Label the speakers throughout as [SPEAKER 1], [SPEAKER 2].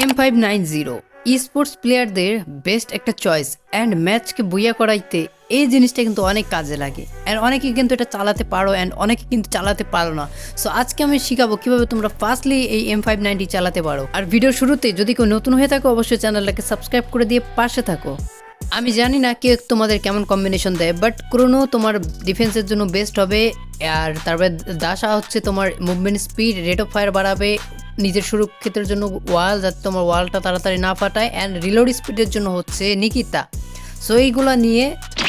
[SPEAKER 1] M five nine zero sports প্লেয়ারদের best একটা choice and ম্যাচকে বইয়া করাইতে এই জিনিসটা কিন্তু অনেক কাজে লাগে অ্যান্ড অনেকে কিন্তু এটা চালাতে পারো অ্যান্ড অনেকে কিন্তু চালাতে পারো না। সো আজকে আমি শিখাবো কীভাবে তোমরা ফার্স্টলি এই এম ফাইভ নাইনটি চালাতে পারো। আর ভিডিও শুরুতে যদি কেউ নতুন হয়ে থাকো, অবশ্যই চ্যানেলটাকে সাবস্ক্রাইব করে দিয়ে পাশে থাকো। আমি জানি না কে তোমাদের কেমন কম্বিনেশন দেয় বাট ক্রোনো তোমার ডিফেন্সের জন্য বেস্ট হবে। আর তারপরে দাসা হচ্ছে তোমার movement speed rate of fire বাড়াবে। নিজের সুরক্ষিতের জন্য ওয়াল, যাতে তোমার ওয়ালটা তাড়াতাড়ি না ফাটায় অ্যান্ড রিলোড স্পিডের জন্য হচ্ছে নিকিতা। সো এইগুলো নিয়ে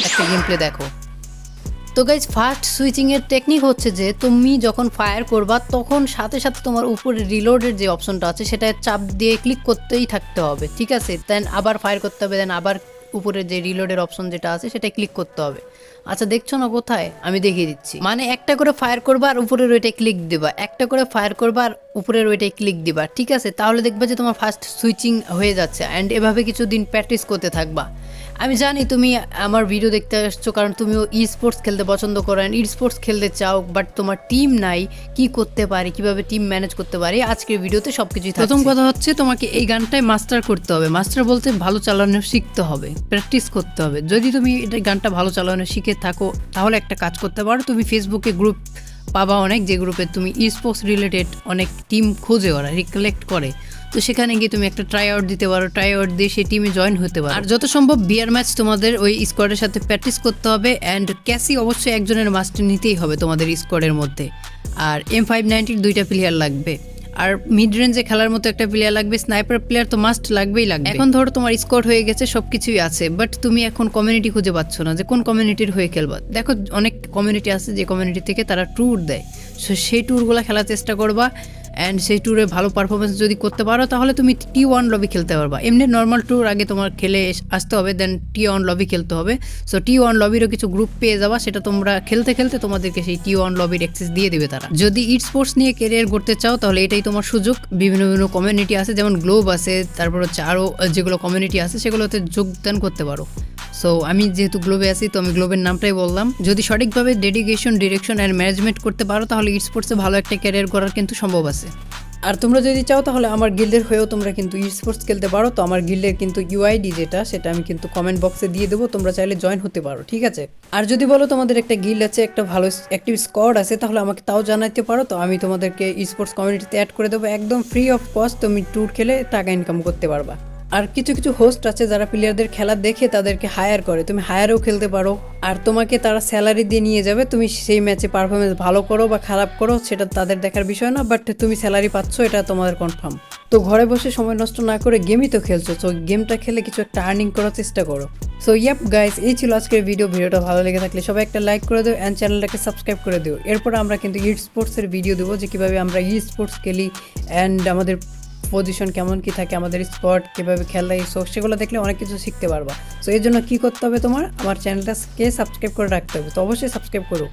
[SPEAKER 1] একটা গেম প্লে দেখো। তো গাইজ ফার্স্ট সুইচিংয়ের টেকনিক হচ্ছে যে, তুমি যখন ফায়ার করবা, তখন সাথে সাথে তোমার উপরে রিলোডের যে অপশনটা আছে সেটা চাপ দিয়ে ক্লিক করতেই থাকতে হবে, ঠিক আছে? দেন আবার ফায়ার করতে হবে দেন আবার উপরে যে রিলোডের অপশন যেটা আছে সেটা ক্লিক করতে হবে। আচ্ছা দেখছ না কোথায়? আমি দেখিয়ে দিচ্ছি। মানে একটা করে ফায়ার করবা আর উপরের ওইটায় ক্লিক দিবা। একটা করে ফায়ার করবা আর উপরের ওইটায় ক্লিক দিবা। ঠিক আছে? তাহলে দেখবা যে তোমার ফার্স্ট সুইচিং হয়ে যাচ্ছে। অ্যান্ড এভাবে কিছুদিন প্র্যাকটিস করতে থাকবা। আমি জানি তুমি আমার ভিডিও দেখতে আসছো, কারণ তুমিও ই স্পোর্টস খেলতে পছন্দ করেন ই স্পোর্টস খেলতে চাও বাট তোমার টিম নাই, কি করতে পারি, কীভাবে টিম ম্যানেজ করতে পারি, আজকের ভিডিওতে সব কিছুই প্রথম কথা হচ্ছে তোমাকে এই গানটায় মাস্টার করতে হবে। মাস্টার বলতে ভালো চালানো শিখতে হবে প্র্যাকটিস করতে হবে। যদি তুমি এটা গানটা ভালো চালানো শিখে থাকো, তাহলে একটা কাজ করতে পারো। তুমি ফেসবুকে গ্রুপ পাবা অনেক, যে গ্রুপে তুমি ই স্পোর্টস রিলেটেড অনেক টিম খোঁজে, ওরা রিকালেক্ট করে। তো সেখানে গিয়ে তুমি একটা ট্রাই আউট দিতে পারো ট্রাই আউট দিয়ে সেই টিমে জয়েন হতে পারো। আর যত সম্ভব বিয়ার ম্যাচ তোমাদের ওই স্কোয়াডের সাথে প্র্যাকটিস করতে হবে অ্যান্ড ক্যাসি অবশ্যই একজনের মাস্টার নিতেই হবে তোমাদের স্কোয়াডের মধ্যে। আর এম ফাইভ নাইনটির দুইটা প্লেয়ার লাগবে। আর মিড রেঞ্জে খেলার মতো একটা প্লেয়ার লাগবে স্নাইপার প্লেয়ার তো মাস্ট লাগবেই লাগবে। এখন ধরো তোমার স্কোয়াড হয়ে গেছে সব কিছুই আছে বাট তুমি এখন কমিউনিটি খুঁজে পাচ্ছ না যে কোন কমিউনিটির হয়ে খেলবা। দেখো অনেক কমিউনিটি আছে যে কমিউনিটি থেকে তারা ট্যুর দেয়। সো সেই ট্যুরগুলো খেলার চেষ্টা করবা। অ্যান্ড সেই ট্যুরে ভালো পারফরমেন্স যদি করতে পারো, তাহলে তুমি টি ওয়ান লবি খেলতে পারবা। এমনি নর্মাল ট্যুর আগে তোমার খেলে আসতে হবে দেন টি ওয়ান লবি খেলতে হবে। সো টি ওয়ান লবিরও কিছু গ্রুপ পেয়ে যাবা, সেটা তোমরা খেলতে খেলতে তোমাদেরকে সেই টি ওয়ান লবির অ্যাক্সেস দিয়ে দেবে তারা। যদি ইট স্পোর্টস নিয়ে কেরিয়ার করতে চাও, তাহলে এটাই তোমার সুযোগ। বিভিন্ন বিভিন্ন কমিউনিটি আছে, যেমন গ্লোব আছে, তারপর হচ্ছে আরও যেগুলো কমিউনিটি আছে, সেগুলোতে যোগদান করতে পারো। সো আমি যেহেতু গ্লোবে আছি, তো আমি গ্লোবের নামটাই বললাম। যদি সঠিকভাবে ডেডিকেশন ডিরেকশন অ্যান্ড ম্যানেজমেন্ট করতে পারো, তাহলে স্পোর্টসে ভালো একটা ক্যারিয়ার করার কিন্তু সম্ভব আছে। আর তোমরা যদি চাও, তাহলে আমার গিল্ডের হয়েও তোমরা কিন্তু ই স্পোর্টস খেলতে পারো। তো আমার গিল্ডের কিন্তু ইউআইডি যেটা, সেটা আমি কিন্তু কমেন্ট বক্সে দিয়ে দেবো। তোমরা চাইলে জয়েন হতে পারো, ঠিক আছে? আর যদি বলো তোমাদের একটা গিল্ড আছে, একটা ভালো অ্যাক্টিভ স্কোয়াড আছে, তাহলে আমাকে তাও জানাতে পারো। তো আমি তোমাদেরকে ই স্পোর্টস কমিউনিটিতে অ্যাড করে দেবো। একদম ফ্রি অফ কস্ট তুমি ট্যুর খেলে টাকা ইনকাম করতে পারবা। আর কিছু কিছু হোস্ট আছে যারা প্লেয়ারদের খেলা দেখে তাদেরকে হায়ার করে। তুমি হায়ারও খেলতে পারো। আর তোমাকে তারা স্যালারি দিয়ে নিয়ে যাবে। তুমি সেই ম্যাচে পারফরমেন্স ভালো করো বা খারাপ করো, সেটা তাদের দেখার বিষয় না বাট তুমি স্যালারি পাচ্ছ, এটা তোমাদের কনফার্ম তো ঘরে বসে সময় নষ্ট না করে গেমই তো খেলছো তো গেমটা খেলে কিছু একটা আর্নিং করার চেষ্টা করো। সো ইয়াপ গাইস এই ছিল আজকের ভিডিও ভিডিওটা ভালো লেগে থাকলে সবাই একটা লাইক করে দিও অ্যান্ড চ্যানেলটাকে সাবস্ক্রাইব করে দিও। এরপর আমরা কিন্তু ই স্পোর্টসের ভিডিও দেবো, যে কীভাবে আমরা ই স্পোর্টস খেলি অ্যান্ড আমাদের পজিশন কেমন কি থাকে, আমাদের স্পট কীভাবে খেলা সো সেগুলো দেখলে অনেক কিছু শিখতে পারবা। তো এর জন্য কী করতে হবে তোমার? আমার চ্যানেলটাকে সাবস্ক্রাইব করে রাখতে হবে? তো অবশ্যই সাবস্ক্রাইব করো।